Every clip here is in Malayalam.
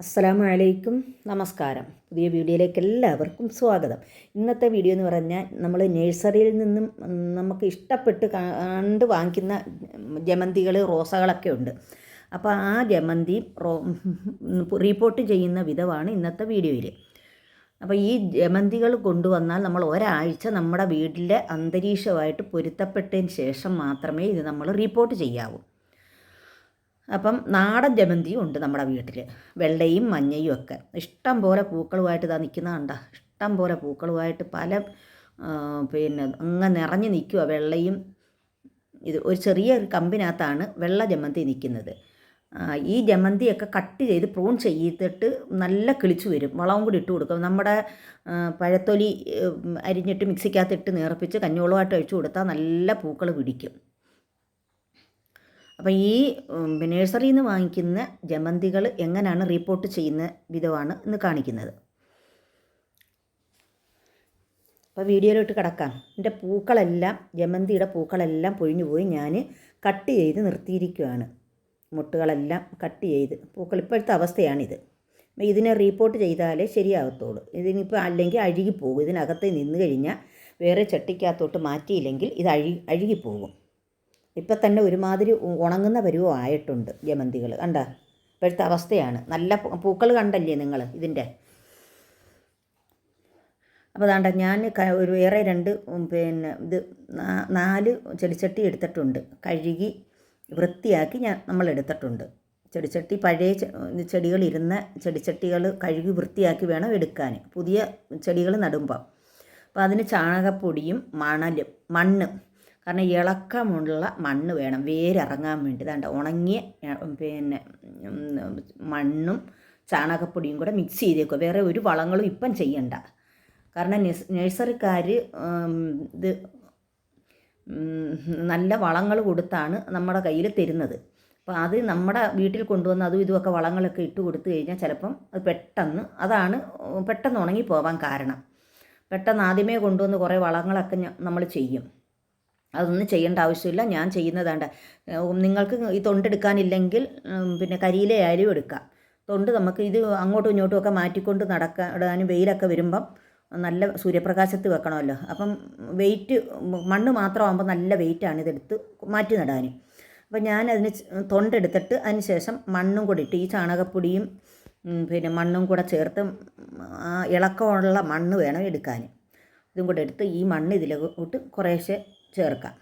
അസ്സലാമു വലൈക്കും നമസ്കാരം. പുതിയ വീഡിയോയിലേക്ക് എല്ലാവർക്കും സ്വാഗതം. ഇന്നത്തെ വീഡിയോ എന്ന് പറഞ്ഞാൽ നമ്മൾ നഴ്സറിയിൽ നിന്നും നമുക്ക് ഇഷ്ടപ്പെട്ട് കണ്ട് വാങ്ങിക്കുന്ന ജമന്തികൾ റോസകളൊക്കെ ഉണ്ട്. അപ്പോൾ ആ ജമന്തി റോ റിപ്പോർട്ട് ചെയ്യുന്ന വിധമാണ് ഇന്നത്തെ വീഡിയോയിൽ അപ്പോൾ ഈ ജമന്തികൾ കൊണ്ടുവന്നാൽ നമ്മൾ ഒരാഴ്ച നമ്മുടെ വീട്ടിലെ അന്തരീക്ഷമായിട്ട് പൊരുത്തപ്പെട്ടതിന് ശേഷം മാത്രമേ ഇത് നമ്മൾ റിപ്പോർട്ട് ചെയ്യാവൂ. അപ്പം നാടൻ ജമന്തിയും ഉണ്ട് നമ്മുടെ വീട്ടിൽ വെള്ളയും മഞ്ഞയും ഒക്കെ. ഇഷ്ടം പോലെ പൂക്കളുമായിട്ട് ഇതാ നിൽക്കുന്ന കണ്ട. ഇഷ്ടം പോലെ പൂക്കളുമായിട്ട് പല പിന്നെ അങ്ങ് നിറഞ്ഞു നിൽക്കുക വെള്ളയും. ഇത് ഒരു ചെറിയ ഒരു കമ്പിനകത്താണ് വെള്ള ജമന്തി നിൽക്കുന്നത് ഈ ജമന്തിയൊക്കെ കട്ട് ചെയ്ത് പ്രൂൺ ചെയ്തിട്ട് നല്ല കിളിച്ചു വരും. വളവും കൂടി ഇട്ട് കൊടുക്കും. നമ്മുടെ പഴത്തൊലി അരിഞ്ഞിട്ട് മിക്സിക്കകത്ത് ഇട്ട് നേർപ്പിച്ച് കഞ്ഞോളമായിട്ട് ഒഴിച്ചു കൊടുത്താൽ നല്ല പൂക്കൾ പിടിക്കും. അപ്പോൾ ഈ നേഴ്സറിയിൽ നിന്ന് വാങ്ങിക്കുന്ന ജമന്തികൾ എങ്ങനെയാണ് റിപ്പോർട്ട് ചെയ്യുന്ന വിധമാണ് ഇന്ന് കാണിക്കുന്നത്. അപ്പോൾ വീഡിയോയിലോട്ട് കിടക്കാം. എന്റെ പൂക്കളെല്ലാം ജമന്തിയുടെ പൂക്കളെല്ലാം പൊഴിഞ്ഞു പോയി ഞാൻ കട്ട് ചെയ്ത് നിർത്തിയിരിക്കുകയാണ് മുട്ടുകളെല്ലാം കട്ട് ചെയ്ത്. പൂക്കൾ ഇപ്പോഴത്തെ അവസ്ഥയാണിത്. ഇതിനെ റീപ്പോർട്ട് ചെയ്താലേ ശരിയാകത്തുള്ളൂ ഇതിനിപ്പോൾ അല്ലെങ്കിൽ അഴുകിപ്പോകും. ഇതിനകത്ത് നിന്ന് കഴിഞ്ഞാൽ വേറെ ചട്ടിക്കകത്തോട്ട് മാറ്റിയില്ലെങ്കിൽ ഇത് അഴുകി അഴുകിപ്പോകും. ഇപ്പം തന്നെ ഒരുമാതിരി ഉണങ്ങുന്ന പരുവം ആയിട്ടുണ്ട് ജമന്തികൾ കണ്ട? ഇപ്പോഴത്തെ അവസ്ഥയാണ്. നല്ല പൂക്കൾ കണ്ടല്ലേ നിങ്ങൾ ഇതിന്റെ? അപ്പോൾ അതാണ്ട ഞാൻ ഒരു വേറെ രണ്ട് പിന്നെ ഇത് നാല് ചെടിച്ചട്ടി എടുത്തിട്ടുണ്ട്. കഴുകി വൃത്തിയാക്കി ഞാൻ നമ്മൾ എടുത്തിട്ടുണ്ട്. ചെടിച്ചട്ടി പഴയ ചെടികൾ ഇരുന്ന ചെടിച്ചട്ടികൾ കഴുകി വൃത്തിയാക്കി വേണം എടുക്കാൻ. പുതിയ ചെടികൾ നടുമ്പോൾ അപ്പോൾ അതിന് ചാണകപ്പൊടിയും മണലും മണ്ണ് കാരണം ഇളക്കമുള്ള മണ്ണ് വേണം വേരിറങ്ങാൻ വേണ്ടി. ദാണ്ട ഉണങ്ങിയ പിന്നെ മണ്ണും ചാണകപ്പൊടിയും കൂടെ മിക്സ് ചെയ്തേക്കുക. വേറെ ഒരു വളങ്ങളും ഇപ്പം ചെയ്യണ്ട. കാരണം നഴ്സ് നഴ്സറിക്കാർ ഇത് നല്ല വളങ്ങൾ കൊടുത്താണ് നമ്മുടെ കയ്യിൽ തരുന്നത്. അപ്പോൾ അത് നമ്മുടെ വീട്ടിൽ കൊണ്ടുവന്ന് അതും ഇതുമൊക്കെ വളങ്ങളൊക്കെ ഇട്ട് കൊടുത്തു കഴിഞ്ഞാൽ ചിലപ്പം അത് പെട്ടെന്ന് അതാണ് പെട്ടെന്ന് ഉണങ്ങി പോവാൻ കാരണം. പെട്ടെന്ന് ആദ്യമേ കൊണ്ടുവന്ന് കുറേ വളങ്ങളൊക്കെ നമ്മൾ ചെയ്യും. അതൊന്നും ചെയ്യേണ്ട ആവശ്യമില്ല. ഞാൻ ചെയ്യുന്നതാണ്ട്. നിങ്ങൾക്ക് ഈ തൊണ്ടെടുക്കാനില്ലെങ്കിൽ പിന്നെ കരിയിലെ ആയാലും എടുക്കാം. തൊണ്ട് നമുക്ക് ഇത് അങ്ങോട്ടും ഇങ്ങോട്ടും ഒക്കെ മാറ്റിക്കൊണ്ട് നടക്കാനും വെയിലൊക്കെ വരുമ്പം നല്ല സൂര്യപ്രകാശത്ത് വെക്കണമല്ലോ. അപ്പം വെയിറ്റ് മണ്ണ് മാത്രമാകുമ്പോൾ നല്ല വെയിറ്റാണ് ഇതെടുത്ത് മാറ്റി നടാൻ അപ്പം ഞാൻ അതിന് തൊണ്ടെടുത്തിട്ട് അതിന് ശേഷം മണ്ണും കൂടി ഇട്ട് ഈ ചാണകപ്പൊടിയും പിന്നെ മണ്ണും കൂടെ ചേർത്ത് ഇളക്കമുള്ള മണ്ണ് വേണം എടുക്കാൻ. ഇതും കൂടെ എടുത്ത് ഈ മണ്ണ് ഇതിലോട്ട് കുറേശ്ശെ ചേർക്കാം.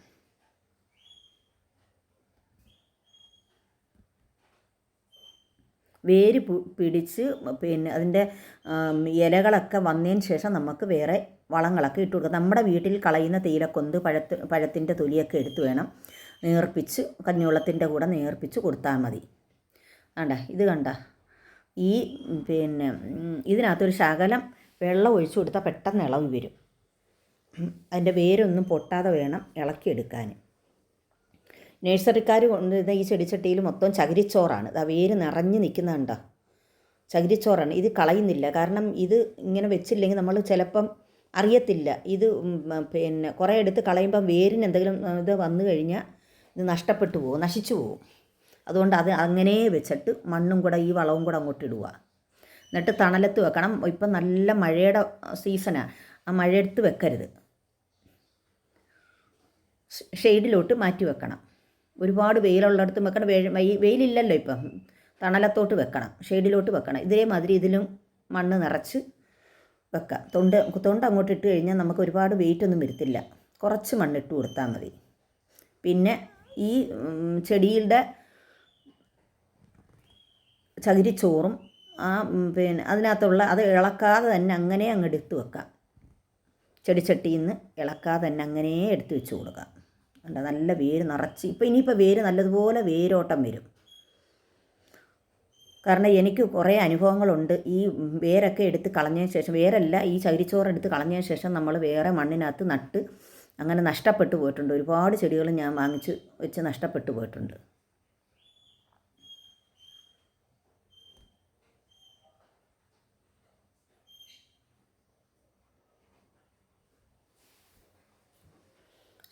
വേര് പിടിച്ച് പിന്നെ അതിന്റെ ഇലകളൊക്കെ വന്നതിന് ശേഷം നമുക്ക് വേറെ വളങ്ങളൊക്കെ ഇട്ട് കൊടുക്കാം. നമ്മുടെ വീട്ടിൽ കളയുന്ന തേയിലക്കൊന്ത് പഴത്ത് പഴത്തിന്റെ തൊലിയൊക്കെ എടുത്ത് വേണം നേർപ്പിച്ച് കഞ്ഞിവെള്ളത്തിന്റെ കൂടെ നേർപ്പിച്ച് കൊടുത്താൽ മതി. കണ്ട ഇത് കണ്ട. ഈ പിന്നെ ഇതിനകത്തൊരു ശകലം വെള്ളം ഒഴിച്ചു കൊടുത്താൽ പെട്ടെന്ന് ഇളവ് വരും. അതിന്റെ വേരൊന്നും പൊട്ടാതെ വേണം ഇളക്കിയെടുക്കാൻ. നഴ്സറിക്കാർ കൊണ്ടുവരുന്ന ഈ ചെടിച്ചട്ടിയിൽ മൊത്തം ചകിരിച്ചോറാണ്. ആ വേര് നിറഞ്ഞ് നിൽക്കുന്നുണ്ടോ ചകിരിച്ചോറാണ്. ഇത് കളയുന്നില്ല. കാരണം ഇത് ഇങ്ങനെ വെച്ചില്ലെങ്കിൽ നമ്മൾ ചിലപ്പം അറിയത്തില്ല. ഇത് പിന്നെ കുറേ എടുത്ത് കളയുമ്പം വേരിന് എന്തെങ്കിലും ഇത് വന്നു കഴിഞ്ഞാൽ ഇത് നഷ്ടപ്പെട്ടു പോകും നശിച്ചു പോകും. അതുകൊണ്ട് അത് അങ്ങനെ വെച്ചിട്ട് മണ്ണും കൂടെ ഈ വളവും കൂടെ അങ്ങോട്ട് ഇടുക. എന്നിട്ട് തണലത്ത് വെക്കണം. ഇപ്പം നല്ല മഴയുടെ സീസണാണ് ആ മഴയെടുത്ത് വെക്കരുത്. ഷെയ്ഡിലോട്ട് മാറ്റി വെക്കണം. ഒരുപാട് വെയിലുള്ളിടത്തും വെക്കണം. വെയിലില്ലല്ലോ ഇപ്പം. തണലത്തോട്ട് വെക്കണം. ഷെയ്ഡിലോട്ട് വെക്കണം. ഇതേമാതിരി ഇതിലും മണ്ണ് നിറച്ച് വെക്കുക തൊണ്ട് തൊണ്ട് അങ്ങോട്ട് ഇട്ട് കഴിഞ്ഞാൽ നമുക്ക് ഒരുപാട് വെയിറ്റ് ഒന്നും വരുത്തില്ല. കുറച്ച് മണ്ണിട്ട് കൊടുത്താൽ മതി. പിന്നെ ഈ ചെടിയുടെ ചകിരിച്ചോറും ആ പിന്നെ അതിനകത്തുള്ള അത് ഇളക്കാതെ തന്നെ അങ്ങനെ അങ്ങ് എടുത്ത് വെക്കാം. ചെടിച്ചട്ടിയിൽ നിന്ന് ഇളക്കാതെ തന്നെ അങ്ങനെ എടുത്ത് വെച്ച് കൊടുക്കാം. കണ്ടോ നല്ല വേര് നിറച്ച് ഇപ്പം ഇനിയിപ്പോൾ വേര് നല്ലതുപോലെ വേരോട്ടം വരും. കാരണം എനിക്ക് കുറേ അനുഭവങ്ങളുണ്ട്. ഈ വേരൊക്കെ എടുത്ത് കളഞ്ഞതിന് ശേഷം വേരല്ല ഈ ചകിരിച്ചോറ് എടുത്ത് കളഞ്ഞതിന് ശേഷം നമ്മൾ വേറെ മണ്ണിനകത്ത് നട്ട് അങ്ങനെ നഷ്ടപ്പെട്ടു പോയിട്ടുണ്ട്. ഒരുപാട് ചെടികൾ ഞാൻ വാങ്ങിച്ച് വെച്ച് നഷ്ടപ്പെട്ടു പോയിട്ടുണ്ട്.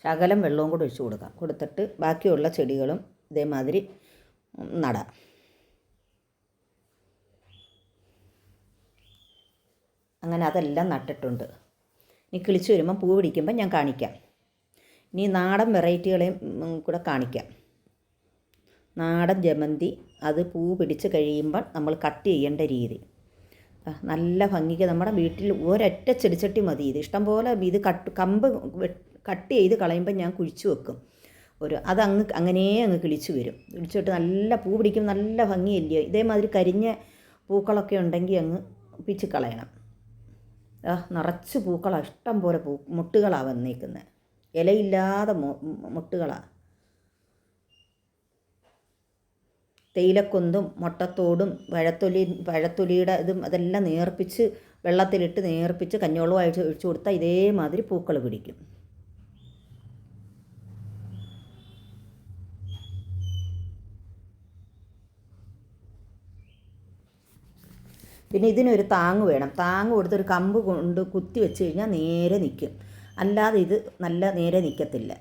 ശകലം വെള്ളവും കൂടെ ഒഴിച്ച് കൊടുക്കാം. കൊടുത്തിട്ട് ബാക്കിയുള്ള ചെടികളും ഇതേമാതിരി നടാം. അങ്ങനെ അതെല്ലാം നട്ടിട്ടുണ്ട്. ഇനി കിളിച്ച് വരുമ്പം പൂ പിടിക്കുമ്പം ഞാൻ കാണിക്കാം. ഇനി നാടൻ വെറൈറ്റികളെയും കൂടെ കാണിക്കാം. നാടൻ ജമന്തി അത് പൂ പിടിച്ച് കഴിയുമ്പോൾ നമ്മൾ കട്ട് ചെയ്യേണ്ട രീതി. നല്ല ഭംഗിക്ക് നമ്മുടെ വീട്ടിൽ ഒരൊറ്റ ചെടിച്ചട്ടി മതി. ഇത് ഇഷ്ടംപോലെ ഇത് കട്ട് കമ്പ് കട്ട് ചെയ്ത് കളയുമ്പോൾ ഞാൻ കുഴിച്ചു വെക്കും. ഒരു അതങ്ങ് അങ്ങനെ അങ്ങ് കിളിച്ച് വരും. കിളിച്ചിട്ട് നല്ല പൂ പിടിക്കും നല്ല ഭംഗിയല്ലയോ ഇതേമാതിരി കരിഞ്ഞ പൂക്കളൊക്കെ ഉണ്ടെങ്കിൽ അങ്ങ് പിച്ച് കളയണം. നിറച്ച് പൂക്കളാണ് ഇഷ്ടം പോലെ പൂ മുട്ടുകളാണ് വന്നേക്കുന്നത് ഇലയില്ലാതെ മുട്ടുകളാണ് തേയിലക്കൊന്തും മുട്ടത്തോടും പഴത്തൊലി പഴത്തൊലിയുടെ ഇതും അതെല്ലാം നേർപ്പിച്ച് വെള്ളത്തിലിട്ട് നേർപ്പിച്ച് കഞ്ഞോളവും അഴിച്ച് ഒഴിച്ചു കൊടുത്താൽ ഇതേമാതിരി പൂക്കൾ പിടിക്കും. പിന്നെ ഇതിനൊരു താങ്ങ് വേണം. താങ്ങ് കൊടുത്തൊരു കമ്പ് കൊണ്ട് കുത്തി വെച്ച് കഴിഞ്ഞാൽ നേരെ നിൽക്കും അല്ലാതെ ഇത് നല്ല നേരെ നിൽക്കത്തില്ല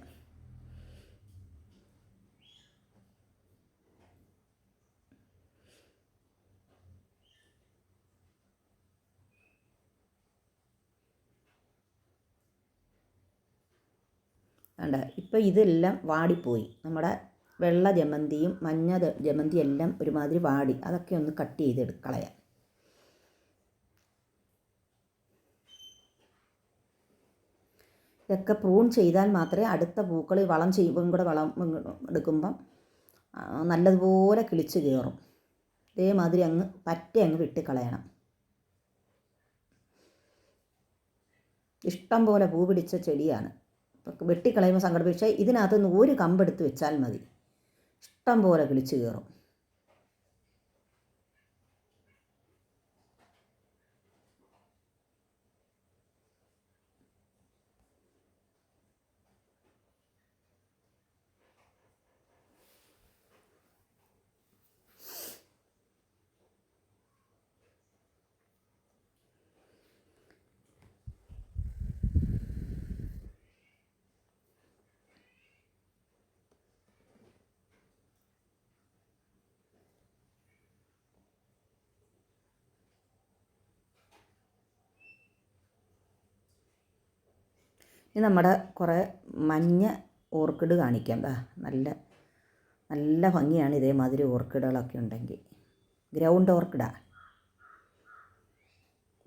വേണ്ട ഇപ്പം ഇതെല്ലാം വാടിപ്പോയി. നമ്മുടെ വെള്ള ജമന്തിയും മഞ്ഞ ജമന്തിയും എല്ലാം ഒരുമാതിരി വാടി. അതൊക്കെ ഒന്ന് കട്ട് ചെയ്ത് കളയാം ഇതൊക്കെ പ്രൂൺ ചെയ്താൽ മാത്രമേ അടുത്ത പൂക്കൾ വളം ചെയ്യുമ്പം കൂടെ വളം എടുക്കുമ്പം നല്ലതുപോലെ കിളിച്ച് കയറും. ഇതേമാതിരി അങ്ങ് പറ്റ അങ്ങ് വെട്ടിക്കളയണം. ഇഷ്ടം പോലെ പൂ പിടിച്ച ചെടിയാണ്. വെട്ടിക്കളയുമ്പോൾ സങ്കടം പക്ഷേ ഇതിനകത്ത് നിന്ന് ഒരു കമ്പെടുത്ത് വെച്ചാൽ മതി. ഇഷ്ടം പോലെ കിളിച്ച് കയറും. ഇനി നമ്മുടെ കുറേ മഞ്ഞ ഓർക്കിഡ് കാണിക്കാം ദാ. നല്ല നല്ല ഭംഗിയാണ് ഇതേമാതിരി ഓർക്കിഡുകളൊക്കെ ഉണ്ടെങ്കിൽ. ഗ്രൗണ്ട് ഓർക്കിഡാ.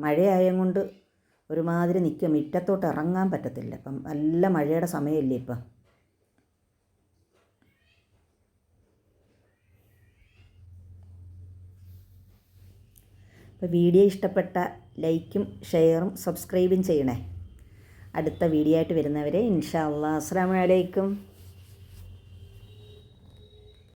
മഴയായം കൊണ്ട് ഒരുമാതിരി നിൽക്കും. മുറ്റത്തോട്ട് ഇറങ്ങാൻ പറ്റത്തില്ല. ഇപ്പം നല്ല മഴയുടെ സമയമില്ലേ ഇപ്പം. ഇപ്പം വീഡിയോ ഇഷ്ടപ്പെട്ട ലൈക്കും ഷെയറും സബ്സ്ക്രൈബും ചെയ്യണേ. അടുത്ത വീഡിയോ ആയിട്ട് വരുന്നവരെ ഇൻഷാ അള്ളാഹ് അസ്സാം വലൈക്കും